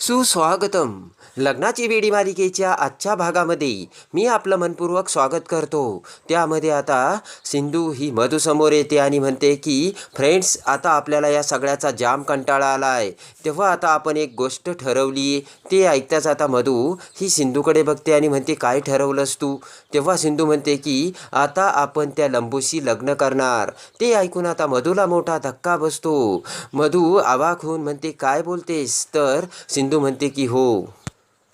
सुस्वागतम. लग्नाची वेडी मालिकेच्या आजच्या भागामध्ये मी आपलं मनपूर्वक स्वागत करतो. त्यामध्ये आता सिंधू ही मधूसमोर येते आणि म्हणते की फ्रेंड्स आता आपल्याला या सगळ्याचा जाम कंटाळा आला आहे तेव्हा आता आपण एक गोष्ट ठरवली ते ऐकताच आता मधू ही सिंधूकडे बघते आणि म्हणते काय ठरवलंस तू? तेव्हा सिंधू म्हणते की आता आपण त्या लंबूशी लग्न करणार. ते ऐकून आता मधूला मोठा धक्का बसतो. मधू आवाक होऊन म्हणते काय बोलतेस? तर सिंधू म्हणते की हो.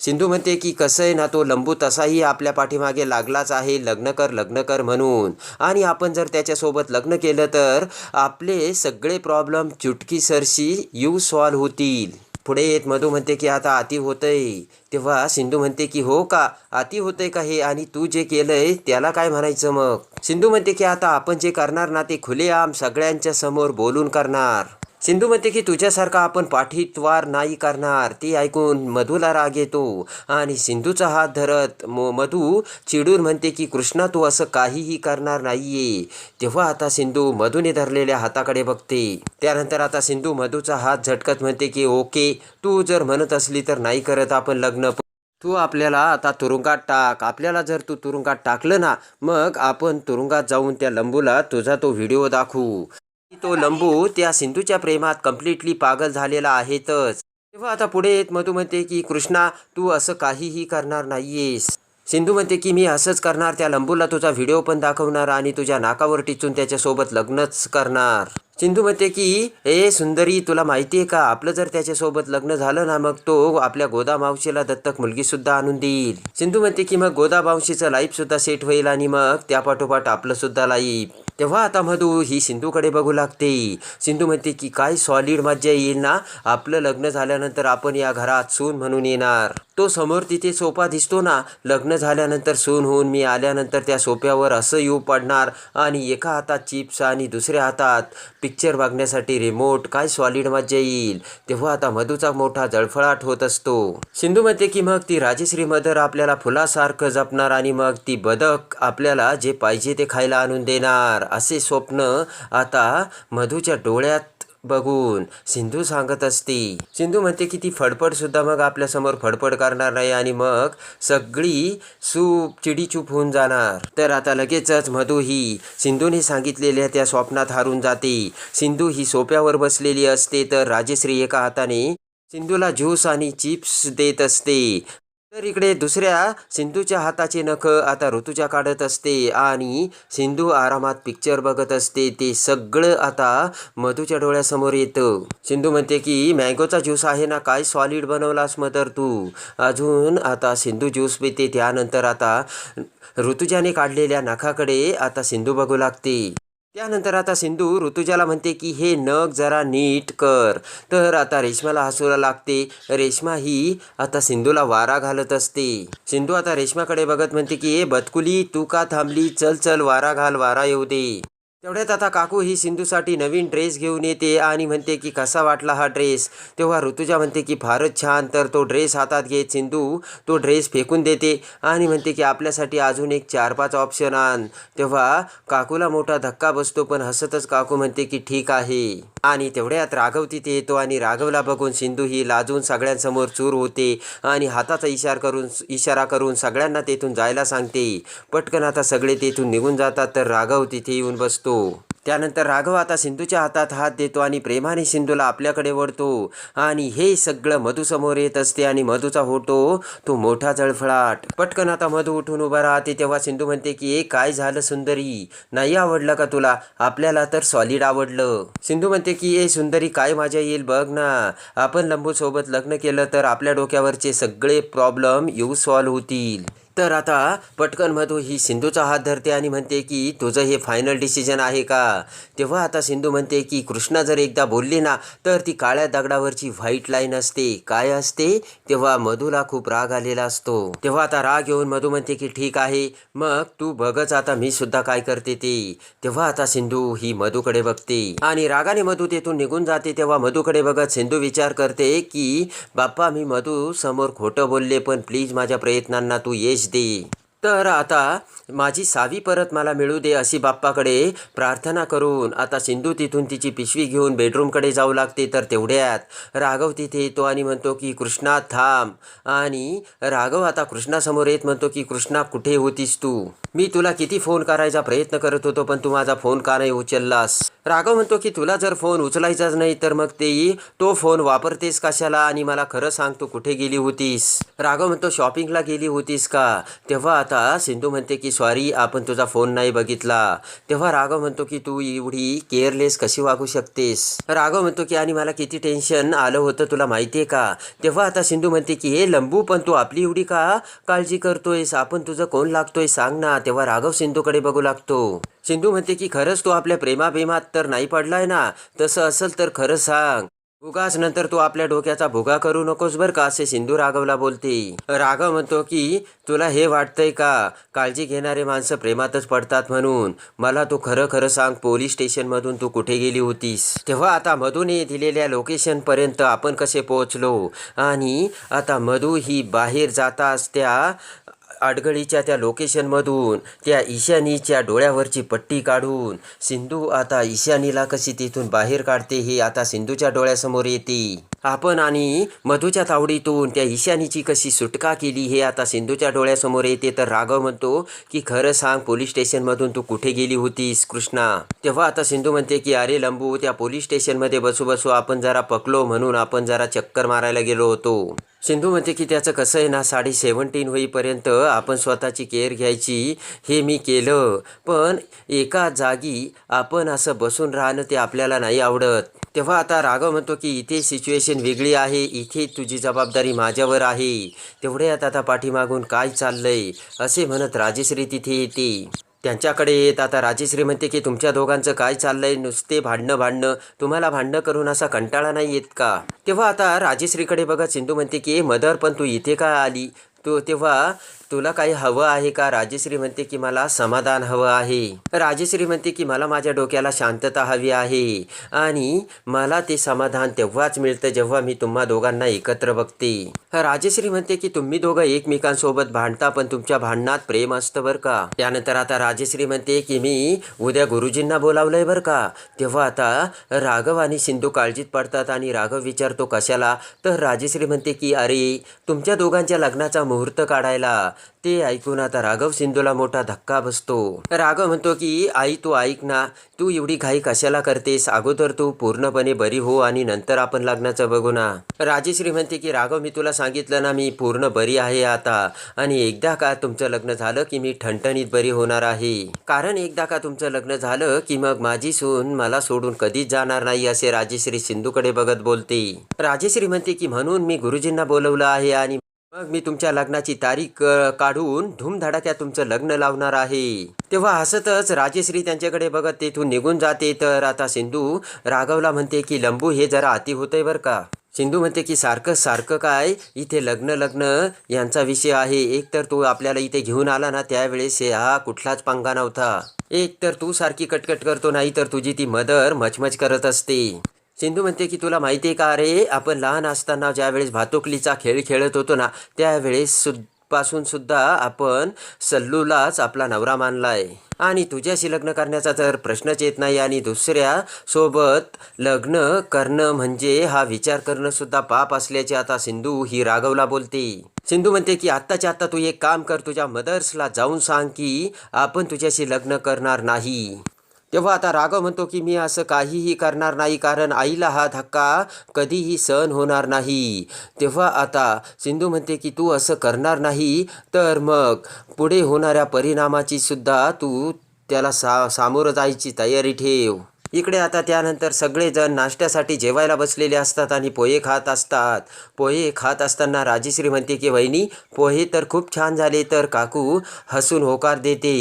सिंधू म्हणते की कसं आहे ना तो लंबू तसाही आपल्या पाठीमागे लागलाच आहे. लग्न कर लग्न कर म्हणून. आणि आपण जर त्याच्यासोबत लग्न केलं तर आपले सगळे प्रॉब्लेम चुटकीसरशी यू सॉल्व होतील. पुढे येत मधू म्हणते की आता अति होतंय. तेव्हा सिंधू म्हणते की हो का? अति होतंय का हे? आणि तू जे केलंय त्याला काय म्हणायचं मग? सिंधू म्हणते की आता आपण जे करणार ना ते खुलेआम सगळ्यांच्या समोर बोलून करणार. सिंधू म्हणते की तुझ्यासारखा आपण पाठीतवार नाही करणार. ते ऐकून मधूला राग येतो. आणि सिंधूचा हात धरत म मधू चिडून म्हणते की कृष्णा तू असं काहीही करणार नाहीये. तेव्हा आता सिंधू मधूने धरलेल्या हाताकडे बघते. त्यानंतर आता सिंधू मधूचा हात झटकत म्हणते की ओके तू जर म्हणत असली तर नाही करत आपण लग्न. तू आपल्याला आता तुरुंगात टाक. आपल्याला जर तू तुरुंगात टाकलं ना मग आपण तुरुंगात जाऊन त्या लंबूला तुझा तो व्हिडिओ दाखवू. तो लंबू त्या सिंधूच्या प्रेमात कम्प्लिटली पागल झालेला आहेतच. तेव्हा आता पुढे येत मधू म्हणते की कृष्णा तू असं काहीही करणार नाहीयेस. सिंधू म्हणते की मी असंच करणार त्या लंबूला तुझा व्हिडिओ पण दाखवणार आणि तुझ्या नाकावर टिचून त्याच्यासोबत लग्नच करणार. सिंधू म्हणते की ए सुंदरी तुला माहिती आहे का? आपलं जर त्याच्यासोबत लग्न झालं ना मग तो आपल्या गोदा मावशीला दत्तक मुलगी सुद्धा आणून देईल. सिंधू म्हणते की मग गोदा मावशीचं लाईफ सुद्धा सेट होईल आणि मग त्या पाठोपाठ आपलं सुद्धा लाईफ तेव्हा आता मधू ही सिंधूकडे बघू लागते. सिंधू म्हणते की काय सॉलिड मज्जा येईल ना? आपलं लग्न झाल्यानंतर आपण या घरात सून म्हणून येणार. तो समोर तिथे सोफा दिसतो ना लग्न झाल्यानंतर सून होऊन मी आल्यानंतर त्या सोप्यावर असं येऊ पडणार आणि एका हातात चिप्स आणि दुसऱ्या हातात पिक्चर मागण्यासाठी रिमोट काय सॉलिड मज्जा येईल? तेव्हा आता मधूचा मोठा जळफळाट होत असतो. सिंधू म्हणते की मग ती राजश्री मदर आपल्याला फुलासारखं जपणार आणि मग ती बदक आपल्याला जे पाहिजे ते खायला आणून देणार असे स्वप्न आता मधूच्या डोळ्यात बघून. सिंधू सांगत असते सिंधू म्हणते की ती फडफड सुद्धा मग आपल्यासमोर फडफड करणार नाही आणि मग सगळी सूप चिडीचूप होऊन जाणार. तर आता लगेचच मधू ही सिंधूने सांगितलेल्या त्या स्वप्नात हारून जाते. सिंधू ही सोप्यावर बसलेली असते तर राजेश्री एका हाताने सिंधूला ज्यूस आणि चिप्स देत असते. तर इकडे दुसऱ्या सिंधूच्या हाताचे नख आता ऋतुजा काढत असते आणि सिंधू आरामात पिक्चर बघत असते. ते सगळं आता मधूच्या डोळ्यासमोर येतं. सिंधू म्हणते की मँगोचा ज्यूस आहे ना काय सॉलिड बनवलास मदर तू? अजून आता सिंधू ज्यूस पिते. त्यानंतर आता ऋतुजाने काढलेल्या नखाकडे आता सिंधू बघू लागते. त्यानंतर आता सिंधू ऋतुजाला म्हणते की हे नग जरा नीट कर. तर आता रेशमाला हसूला लागते. रेशमा ही आता सिंधूला वारा घालत असते. सिंधू आता रेशमाकडे बघत म्हणते की हे बतकुली तू का थांबली? चल चल वारा घाल वारा येऊ दे. तेवढ्यात आता काकू ही सिंधूसाठी नवीन ड्रेस घेऊन येते आणि म्हणते की कसा वाटला हा ड्रेस? तेव्हा ऋतुजा म्हणते की फारच छान. तर तो ड्रेस हातात घेत सिंधू तो ड्रेस फेकून देते आणि म्हणते की आपल्यासाठी अजून एक चार पाच ऑप्शन आण. तेव्हा काकूला मोठा धक्का बसतो पण हसतच काकू म्हणते की ठीक आहे. आणि तेवढ्यात राघव तिथे येतो आणि राघवला बघून सिंधू ही लाजून सगळ्यांसमोर चूर होते आणि हाताचा इशार करून इशारा करून सगळ्यांना तेथून जायला सांगते. पटकन आता सगळे तेथून निघून जातात तर राघव तिथे येऊन बसतो. त्यानंतर राघव आता सिंधूच्या हातात हात देतो आणि प्रेमाने सिंधूला आपल्याकडे वळतो आणि हे सगळं मधूसमोर येत असते आणि मधूचा होतो तो मोठा जळफळाट. पटकन आता मधू उठून उभा राहते तेव्हा सिंधू म्हणते की ए काय झालं सुंदरी? नाही आवडलं का तुला? आपल्याला तर सॉलिड आवडलं. सिंधू म्हणते की ए सुंदरी काय मजा येईल बघ ना. आपण लंबूसोबत लग्न केलं तर आपल्या डोक्यावरचे सगळे प्रॉब्लेम येऊ सॉल्व होतील. तर आता पटकन मधू ही सिंधूचा हात धरते आणि म्हणते की तुझं हे फायनल डिसिजन आहे का? तेव्हा आता सिंधू म्हणते की कृष्णा जर एकदा बोलली ना तर ती काळ्या दगडावरची व्हाईट लाईन असते. काय असते? तेव्हा मधूला खूप राग आलेला असतो. तेव्हा आता राग येऊन मधू म्हणते की ठीक आहे मग तू बघच आता मी सुद्धा काय करते ते. तेव्हा आता सिंधू ही मधूकडे बघते. आणि रागाने मधू तेथून निघून जाते. तेव्हा मधूकडे बघत सिंधू विचार करते की बाप्पा मी मधू समोर खोटं बोलले पण प्लीज माझ्या प्रयत्नांना तू यश दे तर आता माझी सावी परत मला मिळू दे अशी बाप्पाकडे प्रार्थना करून आता सिंधू तिथून तिची पिशवी घेऊन बेडरूमकडे जाऊ लागते तर तेवढ्यात. राघव तिथे येतो आणि म्हणतो की कृष्णा थांब. आणि राघव आता कृष्णासमोर येत म्हणतो की कृष्णा कुठे होतीस तू? मी तुला किती फोन करायचा प्रयत्न करत होतो पण तू माझा फोन का नाही उचललास? राघव म्हणतो की तुला जर फोन उचलायचाच नाही तर मग तेही तो फोन वापरतेस कशाला आणि मला खरं सांग तू कुठे गेली होतीस? राघव म्हणतो शॉपिंगला गेली होतीस का? तेव्हा आता सिंधू म्हणते की सॉरी आपण तुझा फोन नाही बघितला. तेव्हा राघव म्हणतो की तू एवढी केअरलेस कशी वागू शकतेस? राघव म्हणतो की आणि मला किती टेन्शन आलं होतं तुला माहिती आहे का? तेव्हा आता सिंधू म्हणते की हे लंबू पण तू आपली एवढी का काळजी करतोयस? आपण तुझं कोण लागतोय सांग ना. तेव्हा राघव सिंधूकडे बघू लागतो. सिंधू म्हणते की खरंच तू आपल्या प्रेमाप्रेमात तर नाही पडलाय ना? तसं असेल तर खरं सांग. उगाच नंतर तू आपल्या डोक्याचा भुगा करू नकोस बरं का असे सिंधू राघवला बोलते. राघव म्हणतो की तुला हे वाटतंय का? काळजी घेणारे माणसं प्रेमातच पडतात म्हणून. मला तू खरं खरं सांग पोलीस स्टेशनमधून तू कुठे गेली होतीस? तेव्हा आता मधूने दिलेल्या लोकेशनपर्यंत आपण कसे पोहोचलो? आणि आता मधू ही बाहेर जाताच त्या आडगळीच्या त्या लोकेशनमधून त्या ईशानीच्या डोळ्यावरची पट्टी काढून सिंधू आता ईशानीला कशी तिथून बाहेर काढते हे आता सिंधूच्या डोळ्यासमोर येते. आपण आणि मधूच्या तावडीतून त्या ईशानीची कशी सुटका केली हे आता सिंधूच्या डोळ्यासमोर येते. तर राघव म्हणतो की खरं सांग पोलीस स्टेशनमधून तू कुठे गेली होतीस कृष्णा? तेव्हा आता सिंधू म्हणते की अरे लंबू त्या पोलीस स्टेशनमध्ये बसू बसू आपण जरा पकलो म्हणून आपण जरा चक्कर मारायला गेलो होतो. सिंधू म्हणते की त्याचं कसं आहे ना साडी सेवन्टीन होईपर्यंत आपण स्वतःची केअर घ्यायची हे मी केलं. पण एका जागी आपण असं बसून राहणं ते आपल्याला नाही आवडत. तेव्हा आता राघव म्हणतो की इथे सिच्युएशन वेगळी आहे इथे तुझी जबाबदारी माझ्यावर आहे. तेवढ्यात आता पाठीमागून काय चाललंय? असे म्हणत राजेश्री तिथे येते. त्यांच्याकडे येत. आता राजेश्री म्हणते की तुमच्या दोघांचं काय चाललंय? नुसते भांडणं भांडणं. तुम्हाला भांडणं करून असा कंटाळा नाही येत का? तेव्हा आता राजेश्रीकडे बघा सिंधू म्हणते की मदर पण तू इथे का आली? तू तेव्हा तुला काही हवं आहे का? राजेश्री म्हणते की मला समाधान हवं आहे. राजेश्री म्हणते की मला माझ्या डोक्याला शांतता हवी आहे. आणि मला ते समाधान तेव्हाच मिळतं जेव्हा मी तुम्हा दोघांना एकत्र बघते. राजेश्री म्हणते की तुम्ही दोघं एकमेकांसोबत भांडता पण तुमच्या भांडणात प्रेम असतं बरं का? त्यानंतर आता राजेश्री म्हणते की मी उद्या गुरुजींना बोलावलंय बरं का? तेव्हा आता राघव आणि सिंधू काळजीत पडतात आणि राघव विचारतो कशाला? तर राजेश्री म्हणते की अरे तुमच्या दोघांच्या लग्नाचा मुहूर्त काढायला. ते ऐकून आता राघव सिंधूला मोठा धक्का बसतो. राघव म्हणतो की आई तू ऐक ना. तू एवढी घाई कशाला करतेस? अगोदर तू पूर्णपणे बरी हो आणि नंतर आपण लग्नाचं बघू ना. राजेश्री म्हणते की राघव मी तुला सांगितलं ना मी पूर्ण बरी आहे आता. आणि एकदा का तुमचं लग्न झालं की मी ठणठणीत बरी होणार आहे. कारण एकदा का तुमचं लग्न झालं की मग माझी सून मला सोडून कधीच जाणार नाही असे राजेश्री सिंधूकडे बघत बोलते. राजेश्री म्हणते की म्हणून मी गुरुजींना बोलवलं आहे आणि मग मी तुमच्या लग्नाची तारीख काढून धूमधडाक्यात तुमचं लग्न लावणार आहे. तेव्हा हसतच राजेश्री त्यांच्याकडे बघत तेथून निघून जाते. तर आता सिंधू राघवला म्हणते की लंबू हे जरा अति होतंय बरं का? सिंधू म्हणते की सारखं सारखं काय? इथे लग्न लग्न यांचा विषय आहे. एक तर तू आपल्याला इथे घेऊन आला ना त्यावेळेस हा कुठलाच पंगा नव्हता. एक तर तू सारखी कटकट करतो नाही तर तुझी ती मदर मचमच करत असते. सिंधू म्हणते की तुला माहिती आहे का अरे आपण लहान असताना ज्यावेळेस भातुकलीचा खेळ खेळत होतो ना त्यावेळेस सु पासून सुद्धा आपण सल्लूलाच आपला नवरा मानलाय. आणि तुझ्याशी लग्न करण्याचा तर प्रश्नच येत नाही आणि दुसऱ्या सोबत लग्न करणं म्हणजे हा विचार करणं सुद्धा पाप असल्याचे आता सिंधू ही राघवला बोलते. सिंधू म्हणते की आत्ताच्या आत्ता तू एक काम कर तुझ्या मदर्सला जाऊन सांग की आपण तुझ्याशी लग्न करणार नाही. तेव्हा आता राघव म्हणतो की मी असं काहीही करणार नाही कारण आईला हा धक्का कधीही सहन होणार नाही. तेव्हा आता सिंधू म्हणते की तू असं करणार नाही तर मग पुढे होणाऱ्या परिणामाची सुद्धा तू त्याला सा सामोरं जायची तयारी ठेव. इकडे आता त्यानंतर सगळेजण नाश्त्यासाठी जेवायला बसलेले असतात आणि पोहे खात असतात. पोहे खात असताना राजेश्री म्हणते की वहिनी पोहे तर खूप छान झाले तर काकू हसून होकार देते.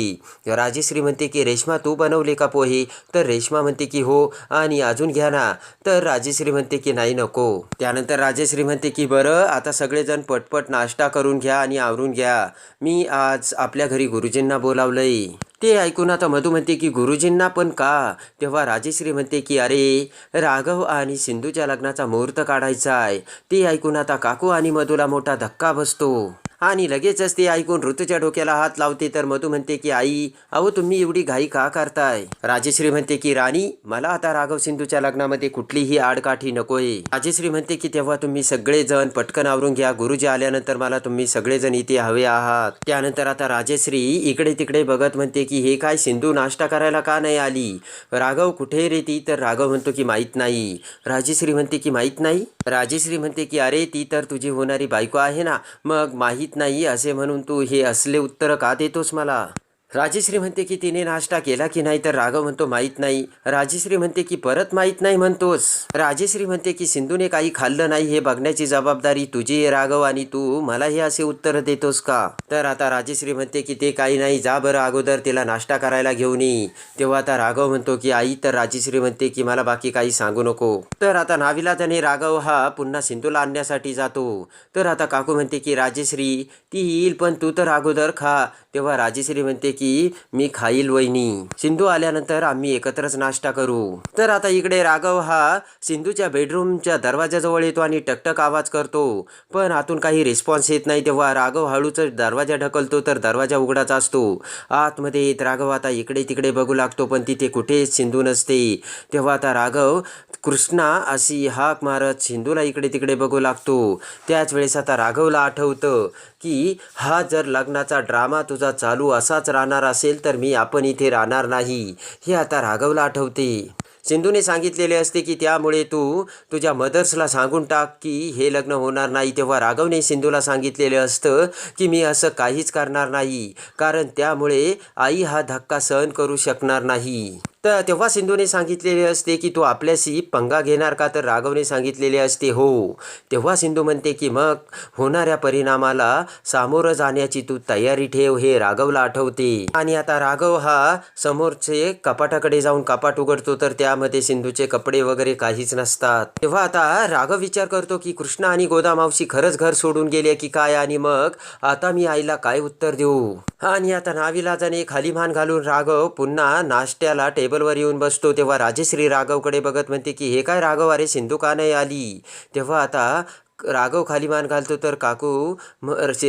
राजेश्री म्हणते की रेश्मा तू बनवले का पोहे? तर रेश्मा म्हणते की हो आणि अजून घ्या ना. तर राजेश्री म्हणते की नाही नको. त्यानंतर राजेश्री म्हणते की बरं आता सगळेजण पटपट नाश्ता करून घ्या आणि आवरून घ्या. मी आज आपल्या घरी गुरुजींना बोलावलंय. ते ऐकून आता मधू म्हणते की गुरुजींना पण का? तेव्हा राजेश्री म्हणते की अरे राघव आणि सिंधूच्या लग्नाचा मुहूर्त काढायचा आहे. ते ऐकून आता काकू आणि मधूला मोठा धक्का बसतो. आणि लगेचच ते ऐकून ऋतूच्या डोक्याला हात लावते तर मधू म्हणते की आई अहो तुम्ही एवढी घाई का करताय? राजेश्री म्हणते की राणी मला आता राघव सिंधूच्या लग्नामध्ये कुठलीही आडकाठी नकोय. राजेश्री म्हणते की तेव्हा तुम्ही सगळेजण पटकन आवरून घ्या. गुरुजी आल्यानंतर मला तुम्ही सगळेजण इथे हवे आहात. त्यानंतर आता राजेश्री इकडे तिकडे बघत म्हणते की हे काय सिंधू नाश्ता करायला का नाही आली? राघव कुठे रे ती? तर राघव म्हणतो की माहीत नाही. राजेश्री म्हणते की माहीत नाही? राजेश्री म्हणते की अरे ती तर तुझी होणारी बायको आहे ना. मग माहीत नाही असे म्हणून तू हे असले उत्तर का देतोस मला? राजेश्री म्हणते की तिने नाश्ता केला की नाही तर राघव म्हणतो माहीत नाही. राजेश्री म्हणते की परत माहीत नाही म्हणतोस. राजेश्री म्हणते की सिंधूने काही खाल्लं नाही हे बघण्याची जबाबदारी तुझी आहे राघव आणि तू मला हे असे उत्तर देतोस का? तर आता राजेश्री म्हणते की ते काही नाही जा बरं अगोदर तिला नाश्ता करायला घेऊन ये. तेव्हा आता राघव म्हणतो की आई तर राजेश्री म्हणते की मला बाकी काही सांगू नको. तर आता नाविलाजाने राघव हा पुन्हा सिंधूला आणण्यासाठी जातो. तर आता काकू म्हणते की राजेश्री ती येईल पण तू तर अगोदर खा. तेव्हा राजेश्री म्हणते की मी खाईल वहिनी. सिंधू आल्यानंतर आम्ही एकत्रच नाश्ता करू. तर आता इकडे राघव हा सिंधूच्या बेडरूमच्या दरवाजाजवळ येतो आणि टकटक आवाज करतो. पण आतून काही रिस्पॉन्स येत नाही. तेव्हा राघव हळूच दरवाजा ढकलतो तर दरवाजा उघडाच असतो. आतमध्ये येत राघव आता इकडे तिकडे बघू लागतो पण तिथे कुठेच सिंधू नसते. तेव्हा आता राघव कृष्णा अशी हाक मारत सिंधूला इकडे तिकडे बघू लागतो. त्याच वेळेस आता राघवला आठवतं की हा जर लग्नाचा ड्रामा तुझा चालू असाच राहणार असेल तर मी आपण इथे राहणार नाही हे आता राघवला आठवते. सिंधूने सांगितलेले असते की त्यामुळे तू तुझ्या मदर्सला सांगून टाक की हे लग्न होणार नाही तेव्हा राघवने सिंधूला सांगितलेले असतं की मी असं काहीच करणार नाही कारण त्यामुळे आई हा धक्का सहन करू शकणार नाही. तर तेव्हा सिंधूने सांगितलेले असते की तू आपल्याशी पंगा घेणार का? तर राघवने सांगितलेले असते हो. तेव्हा सिंधू म्हणते की मग होणाऱ्या परिणामाला सामोरं जाण्याची तू तयारी ठेव हे राघवला आठवते. आणि आता राघव हा समोरचे कपाटाकडे जाऊन कपाट उघडतो तर त्यामध्ये सिंधूचे कपडे वगैरे काहीच नसतात. तेव्हा आता राघव विचार करतो की कृष्णा आणि गोदा मावशी खरंच घर सोडून गेले की काय? आणि मग आता मी आईला काय उत्तर देऊ? आणि आता नाविलाजाने खाली मान घालून राघव पुन्हा नाश्त्याला टेबल टेबलवर येऊन बसतो. तेव्हा राजेश्री राघवकडे बघत म्हणते की हे काय राघव? अरे सिंधू का नाही आली? तेव्हा आता राघव खाली मान घालतो तर काकू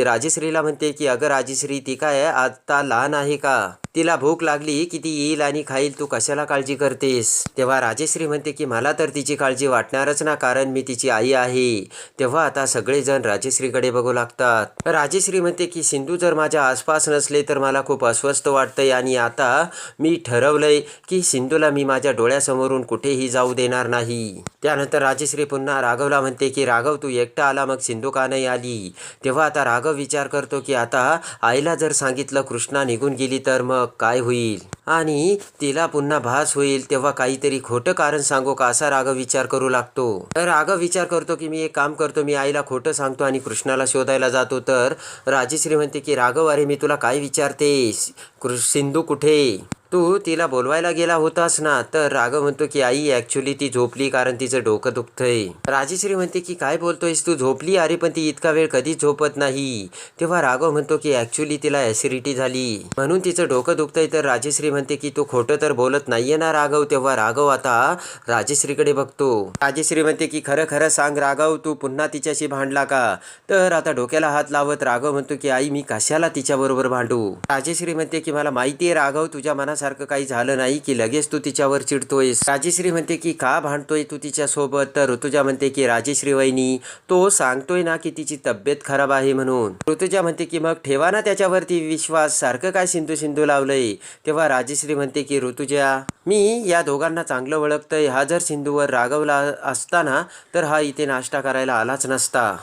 राजेश्रीला म्हणते की अगं राजेश्री ती काय आता लहान आहे का? तिला भूक लागली की ती येईल आणि खाईल तू कशाला काळजी करतेस? तेव्हा राजेश्री म्हणते की मला तर तिची काळजी वाटणारच ना कारण मी तिची आई आहे. तेव्हा आता सगळेजण राजेश्रीकडे बघू लागतात. राजेश्री म्हणते की सिंधू जर माझ्या आसपास नसले तर मला खूप अस्वस्थ वाटतंय आणि आता मी ठरवलंय की सिंधूला मी माझ्या डोळ्यासमोरून कुठेही जाऊ देणार नाही. त्यानंतर राजेश्री पुन्हा राघवला म्हणते की राघव तू एकटा आला मग सिंधू का नाही आली? तेव्हा आता राघव विचार करतो की आता आईला जर सांगितलं कृष्णा निघून गेली तर मग काय होईल? आणि तिला पुन्हा भास होईल तेव्हा काहीतरी खोटं कारण सांगू का असा राघव विचार करू लागतो. तर राघव विचार करतो की मी एक काम करतो मी आईला खोटं सांगतो आणि कृष्णाला शोधायला जातो. तर राजेश्री म्हणते की राघव अरे मी तुला काय विचारतेस? कृ सिंधू कुठे? तू तिला बोलवायला गेला होतास ना तर राघव म्हणतो की आई ऍक्च्युली ती झोपली कारण तिचं डोकं दुखतंय. राजेश्री म्हणते की काय बोलतोयस तू? झोपली? अरे पण ती इतका वेळ कधीच झोपत नाही. तेव्हा राघव म्हणतो की ऍक्च्युली तिला ॲसिडिटी झाली. म्हणून तिचं डोकं दुखतंय तर राजेश्री म्हणते की तू खोटं तर बोलत नाहीये ना राघव. तेव्हा राघव आता राजेश्रीकडे बघतो. राजेश्री म्हणते की खरं खरं सांग राघव तू पुन्हा तिच्याशी भांडला का? तर आता डोक्याला हात लावत राघव म्हणतो की आई मी कशाला तिच्याबरोबर भांडू? राजेश्री म्हणते की मला माहिती आहे राघव तुझ्या मनासाठी मनासारखं काही झालं नाही की लगेच तू तिच्यावर चिडतोयस. राजेश्री म्हणते की का भांडतोय तू तिच्यासोबत? तर ऋतुजा म्हणते की राजेश्री वहिनी तो सांगतोय ना की तिची तब्येत खराब आहे म्हणून. ऋतुजा म्हणते की मग ठेवा ना त्याच्यावरती विश्वास सारखं काय सिंधू सिंधू लावलंय. तेव्हा राजेश्री म्हणते की ऋतुजा मी या दोघांना चांगलं ओळखतंय. हा जर सिंधूवर रागवला असताना तर हा इथे नाश्ता करायला आलाच नसता.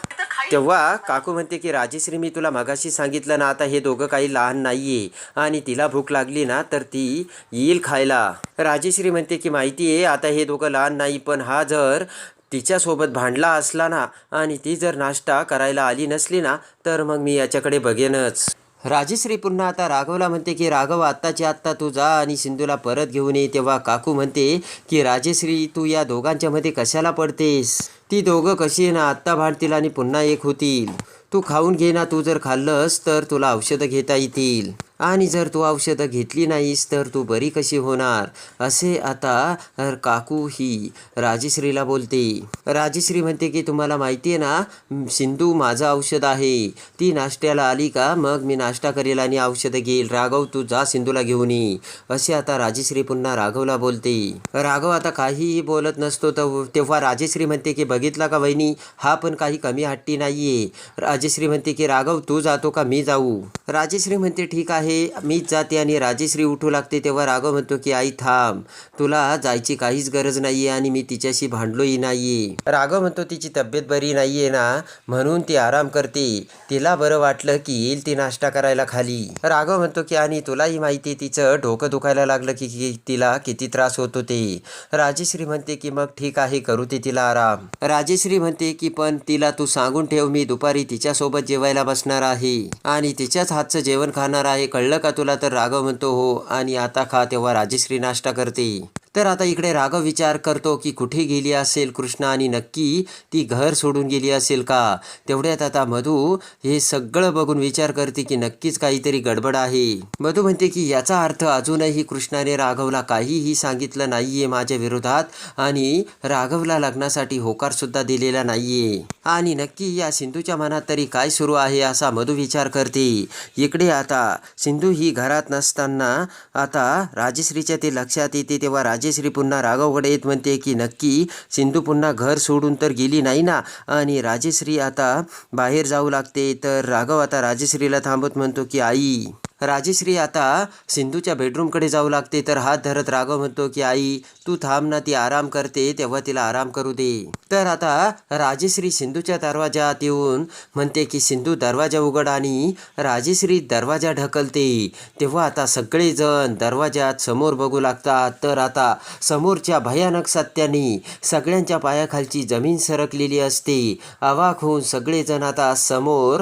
तेव्हा काकू म्हणते की राजेश्री मी तुला मगाशी सांगितलं ना आता हे दोघं काही लहान नाहीये. आणि तिला भूक लागली ना तर ती येईल खायला. राजेश्री म्हणते की माहिती आहे आता हे दोघं लहान नाही पण हा जर तिच्यासोबत भांडला असला ना आणि ती जर नाश्ता करायला आली नसली ना तर मग मी याच्याकडे बघेनच. राजेश्री पुन्हा आता राघवला म्हणते की राघव आत्ताची आत्ता तू जा आणि सिंधूला परत घेऊन ये. तेव्हा काकू म्हणते की राजेश्री तू या दोघांच्यामध्ये कशाला पडतेस? ती दोघं कशी आहे ना? आत्ता भांडतील आणि पुन्हा एक होतील. तू खाऊन घे ना तू जर खाल्लंस तर तुला औषधं घेता येतील. आणि जर तू औषधं घेतली नाहीस तर तू बरी कशी होणार? असे आता काकू ही राजश्रीला बोलते. राजश्री म्हणते की तुम्हाला माहिती आहे ना सिंधू माझं औषध आहे. ती नाश्त्याला आली का? मग मी नाश्ता करेल आणि औषधं घेईल. राघव तू जा सिंधूला घेऊन ये. असे आता राजश्री पुन्हा राघवला बोलते. राघव आता काहीही बोलत नसतो तर तेव्हा राजश्री म्हणते की बघितला का वहिनी? हा पण काही कमी हट्टी नाहीये. राजश्री म्हणते की राघव तू जातो का? मी जाऊ. राजश्री म्हणते ठीक आहे. मीच जाते आणि राजेश्री उठू लागते तेव्हा राघव म्हणतो की आई थांब. तुला जायची काहीच गरज नाहीये आणि मी तिच्याशी भांडलोही नाहीये. राघव म्हणतो तिची तब्येत बरी नाहीये ना. म्हणून ती आराम करते. तिला बरं वाटलं की येईल ती नाश्ता करायला खाली. राघव म्हणतो की आणि तुलाही माहिती आहे तिचं डोकं दुखायला लागलं की की तिला किती त्रास होतो ते. राजेश्री म्हणते की मग ठीक आहे करू ते तिला आराम. राजेश्री म्हणते की पण तिला तू सांगून ठेव मी दुपारी तिच्यासोबत जेवायला बसणार आहे आणि तिच्याच हातचं जेवण खाणार आहे. कळलं का तुला? तर राघव म्हणतो हो आणि आता खा तेव्हा राजेश्री नाश्ता करते. तर आता इकडे राघव विचार करतो की कुठे गेली असेल कृष्णा आणि नक्की ती घर सोडून गेली असेल का? तेवढ्यात आता मधू हे सगळं बघून विचार करते की नक्कीच काहीतरी गडबड आहे. मधू म्हणते की याचा अर्थ अजूनही कृष्णाने राघवला काहीही सांगितलं नाहीये माझ्या विरोधात आणि राघवला लग्नासाठी होकार सुद्धा दिलेला नाहीये. आणि नक्की या सिंधूच्या मनात तरी काय सुरू आहे असा मधू विचार करते. इकडे आता सिंधू ही घरात नसताना आता राजश्रीच्या ते लक्षात येते तेव्हा राज राजेश्री पुन्हा राघवकडे येत म्हणते की नक्की सिंधू पुन्हा घर सोडून तर गेली नाही ना? आणि राजेश्री आता बाहेर जाऊ लागते. तर राघव आता राजेश्रीला थांबत म्हणतो की आई राजश्री आता सिंधूच्या बेडरूमकडे जाऊ लागते तर हात धरत राघव म्हणतो की आई तू थांब ना ती आराम करते तेव्हा तिला आराम करू दे. तर आता राजश्री सिंधूच्या दरवाजात येऊन म्हणते की सिंधू दरवाजा उघड आणि राजश्री दरवाजा ढकलते. तेव्हा आता सगळेजण दरवाजात समोर बघू लागतात. तर आता समोरच्या भयानक सत्याने सगळ्यांच्या पायाखालची जमीन सरकलेली असते. अवाक होऊन सगळेजण आता समोर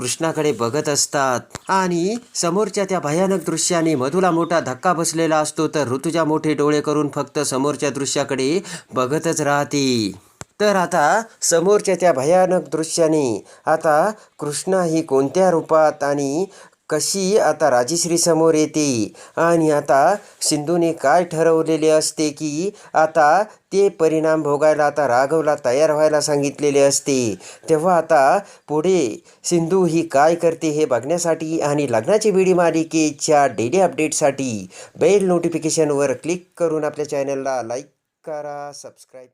कृष्णाकडे बघत असतात. आणि समोरच्या त्या भयानक दृश्याने मधुला मोठा धक्का बसलेला असतो तर ऋतुजा मोठे डोळे करून फक्त समोरच्या दृश्याकडे बघतच राहते. तर आता समोरच्या त्या भयानक दृश्याने आता कृष्णा ही कोणत्या रूपात आणि कशी आता राजश्री समोर येते? आणि आता सिंधूने काय ठरवलेले असते की आता ते परिणाम भोगायला आता राघवला तयार व्हायला सांगितलेले असते. तेव्हा आता पुढे सिंधू ही काय करते हे बघण्यासाठी आणि लग्नाची बिडी मालिकेच्या डेली अपडेटसाठी बेल नोटिफिकेशनवर क्लिक करून आपल्या चॅनलला लाईक करा सबस्क्राईब